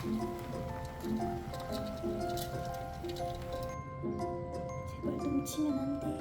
제발 넘치면 안 돼.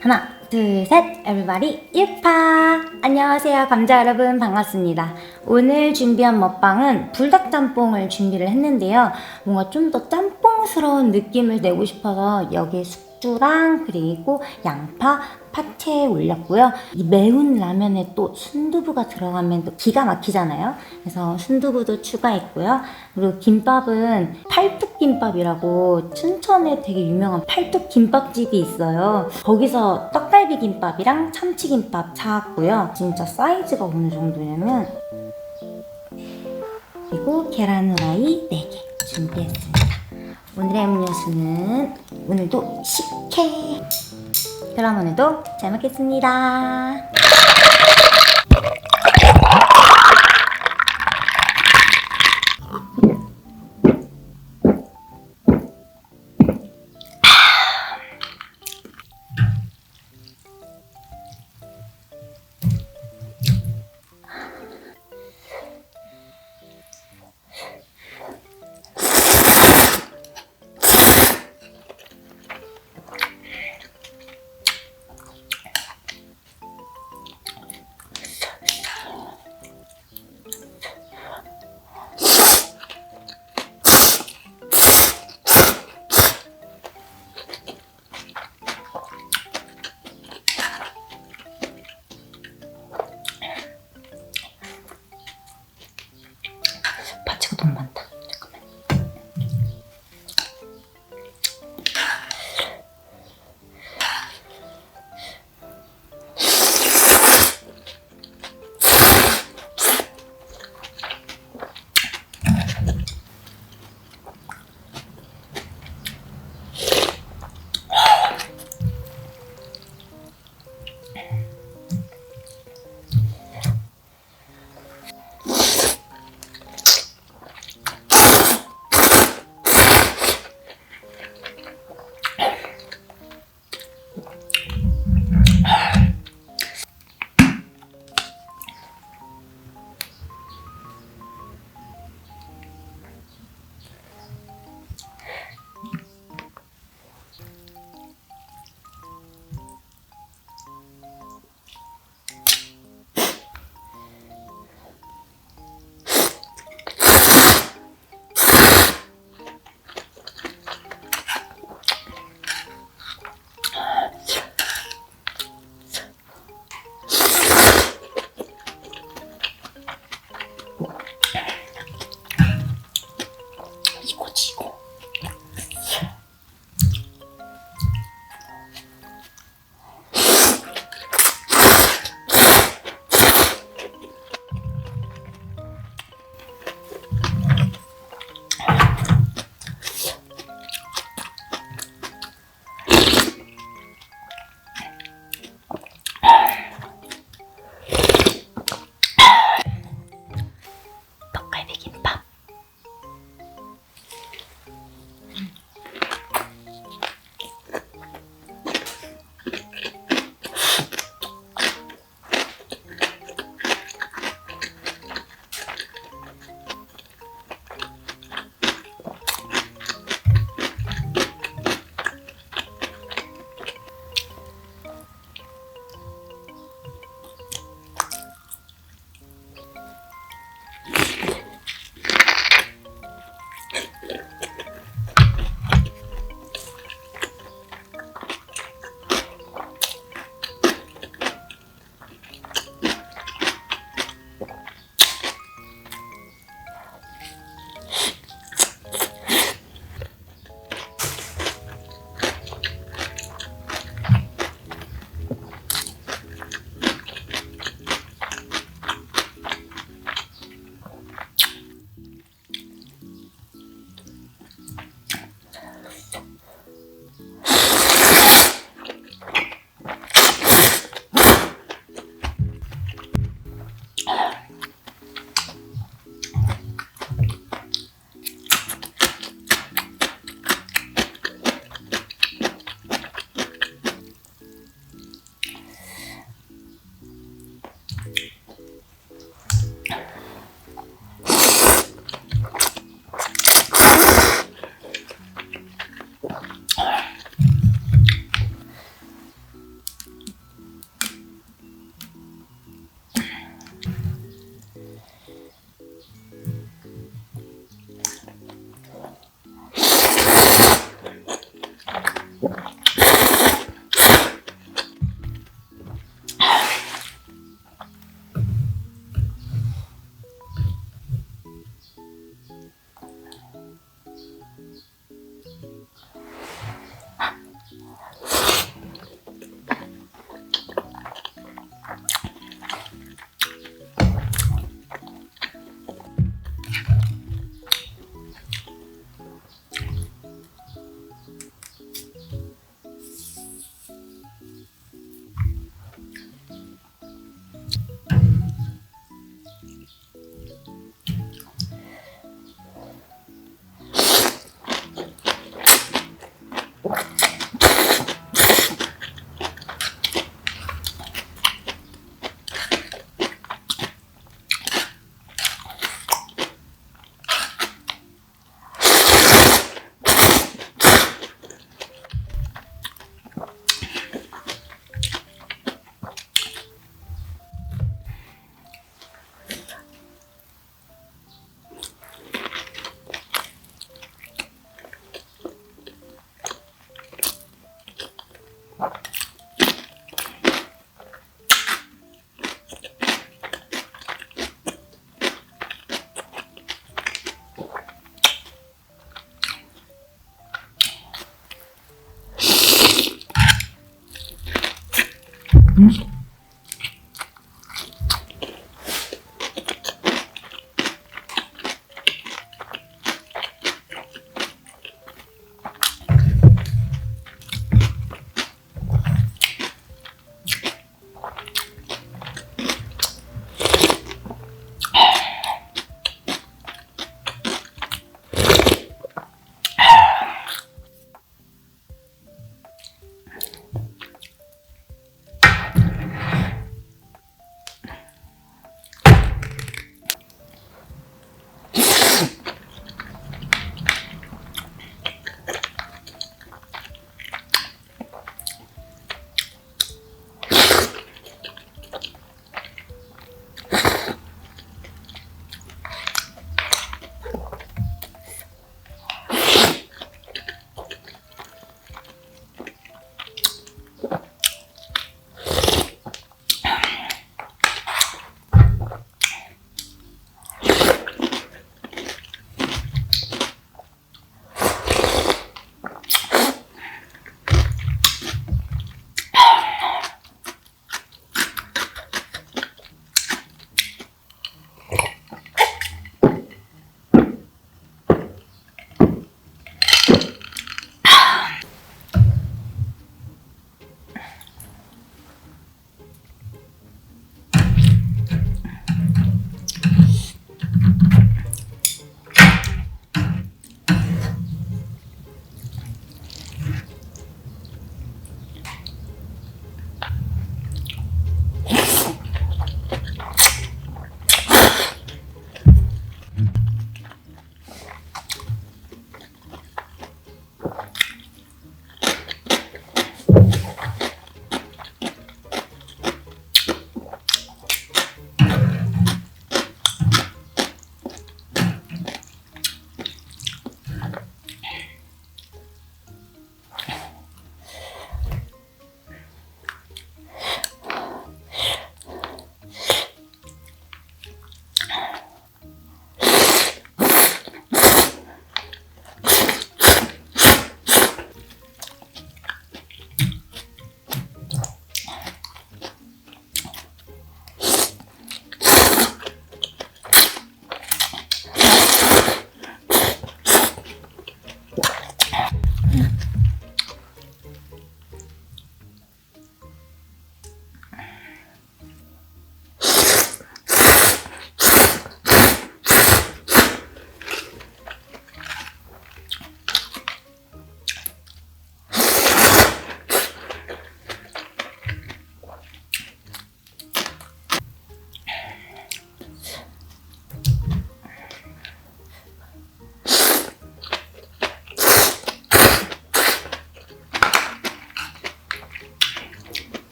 하나, 둘, 셋, everybody, 유파! 안녕하세요, 감자 여러분, 반갑습니다. 오늘 준비한 먹방은 불닭짬뽕을 준비를 했는데요. 뭔가 좀 더 짬뽕스러운 느낌을 내고 싶어서 여기에 숙주랑 그리고 양파, 파채 올렸고요. 이 매운 라면에 또 순두부가 들어가면 또 기가 막히잖아요. 그래서 순두부도 추가했고요. 그리고 김밥은 팔뚝김밥이라고 춘천에 되게 유명한 팔뚝김밥집이 있어요. 거기서 떡갈비 김밥이랑 참치김밥 사왔고요. 진짜 사이즈가 어느 정도냐면 그리고 계란 후라이 4개 준비했습니다. 오늘의 음료수는 오늘도 식혜 그럼 오늘도 잘 먹겠습니다.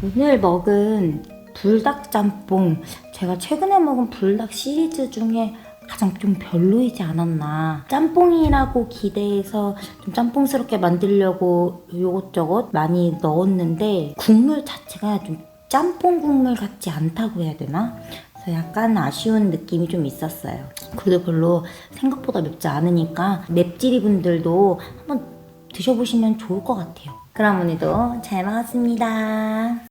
오늘 먹은 불닭짬뽕 제가 최근에 먹은 불닭 시리즈 중에 가장 좀 별로이지 않았나. 짬뽕이라고 기대해서 좀 짬뽕스럽게 만들려고 요것저것 많이 넣었는데 국물 자체가 좀 짬뽕 국물 같지 않다고 해야 되나? 그래서 약간 아쉬운 느낌이 좀 있었어요. 그래도 별로 생각보다 맵지 않으니까 맵찔이 분들도 한번 드셔보시면 좋을 것 같아요. 그럼 오늘도 잘 먹었습니다